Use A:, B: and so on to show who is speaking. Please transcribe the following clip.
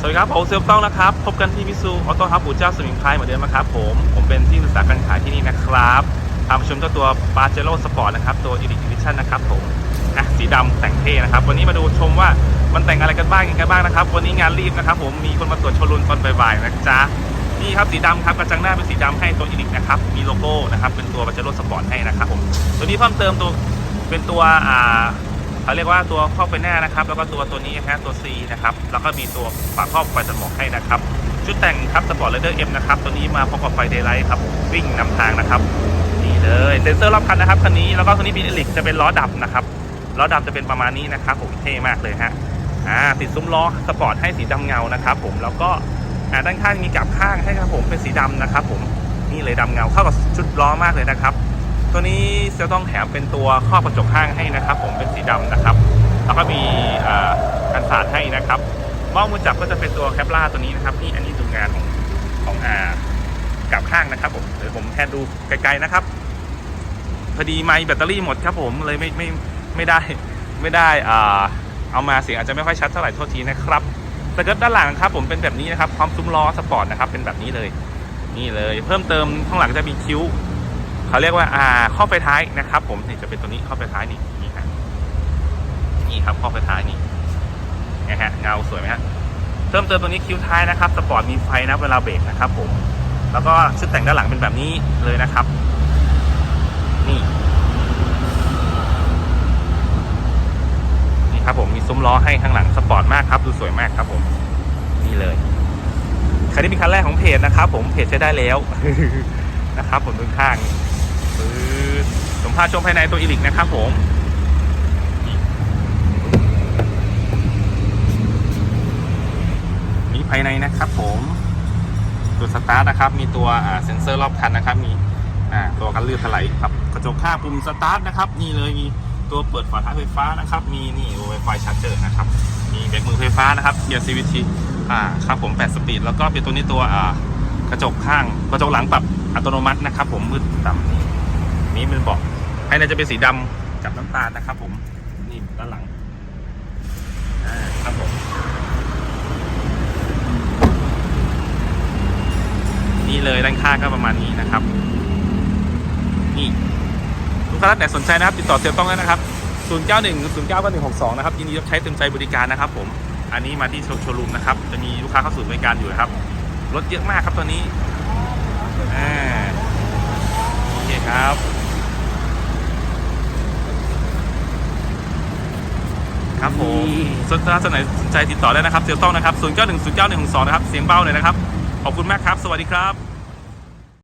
A: สวัสดีครับผมเซลต้องนะครับ พบกันที่มิซูออโต้ฮับปู่เจ้าสมิงพายเหมือนเดิมนะครับผม ผมเป็นที่ปรึกษาการขายที่นี่นะครับพามาชมเจ้าตัวปาเจโร่สปอร์ตนะครับ ตัว Elite Edition นะครับผมอะสีดำแต่งเท่นะครับ วันนี้มาดูชมว่ามันแต่งอะไรกันบ้างยังไงบ้างนะครับ วันนี้งานรีบนะครับ ผมมีคนมาตรวจโชว์รูมตอนบ่ายๆนะจ๊ะนี่ครับสีดำครับกระจังหน้าเป็นสีดำให้ตัว Elite นะครับมีโลโก้นะครับเป็นตัวปาเจโร่สปอร์ตให้นะครับผมตัวนี้เพิ่มเติมตัวเป็นตัวอ่า เขาเรียกว่าตัวครอบไฟหน้านะครับ แล้วก็ตัวตัวนี้นะฮะตัว C นะครับ แล้วก็มีตัวฝาครอบไฟสมองให้นะครับ ชุดแต่งครับสปอร์ตเลเดอร์เอ็มนะครับ ตัวนี้มาพร้อมกับไฟเดย์ไลท์ครับ วิ่งนำทางนะครับ นี่เลยเซ็นเซอร์รอบคันนะครับคันนี้ แล้วก็ตัวนี้เป็นเอลิกจะเป็นล้อดับนะครับ ล้อดับจะเป็นประมาณนี้นะครับผมเท่มากเลยฮะ อ่า ติดซุ้มล้อสปอร์ตให้สีดำเงานะครับ ผม แล้วก็อ่าด้านข้างมีกับข้างให้ครับผมเป็นสีดำนะครับ ผม นี่เลยดำเงาเข้ากับชุดล้อมากเลยนะครับ ตัวนี้จะต้องแถมเป็นตัวครอบกระจกข้างให้นะครับ ผมเป็นสีดำนะครับ แล้วก็มีกันสาดให้นะครับเบ้ามือจับก็จะเป็นตัวแคปล่าตัวนี้นะครับนี่อันนี้ดูงานของของอ่ากับข้างนะครับผมเดี๋ยวผมแทนดูไกลๆนะครับ พอดีไมค์แบตเตอรี่หมดครับผมเลยไม่ไม่ไม่ได้ไม่ได้อ่าเอามาเสียงอาจจะไม่ค่อยชัดเท่าไหร่โทษทีนะครับแต่ก็ด้านหลังครับผมเป็นแบบนี้นะครับพร้อมซุ้มล้อสปอร์ตนะครับเป็นแบบนี้เลย นี่เลย เพิ่มเติมข้างหลังจะมีคิ้ว เขาเรียกว่าอ่าข้อไฟท้ายนะครับ ผมนี่จะเป็นตัวนี้ข้อไฟท้ายนี่นี่ฮะนี่ครับข้อไฟท้ายนี่นะฮะเงาสวยไหมฮะเพิ่มเติมตัวนี้คิ้วท้ายนะครับสปอร์ตมีไฟนะเวลาเบรกนะครับ ผม แล้วก็ชุดแต่งด้านหลังเป็นแบบนี้เลยนะครับ นี่นี่ครับผมมีซุ้มล้อให้ข้างหลังสปอร์ตมากครับดูสวยมากครับ ผม นี่เลยคันนี้เป็นคันแรกของเพจนะครับ ผมเพจใช้ได้แล้วนะครับผมดูข้าง ปืดผมพาชมภายในตัวอีลิกนะครับผมนี่มีภายในนะครับผมตัวสตาร์ทนะครับ มีตัวเซ็นเซอร์รอบคันนะครับ มีตัวกันลื่นถลายครับกระจกข้างปุ่มสตาร์ทนะครับ นี่เลยมีตัวเปิดฝาท้ายไฟฟ้านะครับ มีนี่ไวไฟชาร์จเจอร์นะครับ มีเบรกมือไฟฟ้านะครับเกียร์ CVT อ่าครับผม 8 สปีด แล้วก็เป็นตัวนี้ตัวอ่ากระจกข้าง กระจกหลังปรับอัตโนมัตินะครับ ผมมืดต่ำ นี่นี่มันบอกภายในจะเป็นสีดำกับน้ำตาลนะครับ ผมนี่ด้านหลังครับผมนี่เลยด้านข้างก็ประมาณนี้นะครับ นี่ลูกค้าท่านไหนสนใจนะครับ ติดต่อเซลต้องได้นะครับ 091 099 162 นะครับยินดีรับใช้เต็มใจบริการนะครับ ผม อันนี้มาที่โชว์รูมนะครับ จะมีลูกค้าเข้าสู่บริการอยู่นะครับ รถเยอะมากครับตอนนี้อ่าโอเคครับ ครับ ผมสนใจสนใจติดต่อได้นะครับเซลต้องนะครับ 091 091 162 นะครับ เสียงเบาหน่อยนะครับ ขอบคุณมากครับ สวัสดีครับ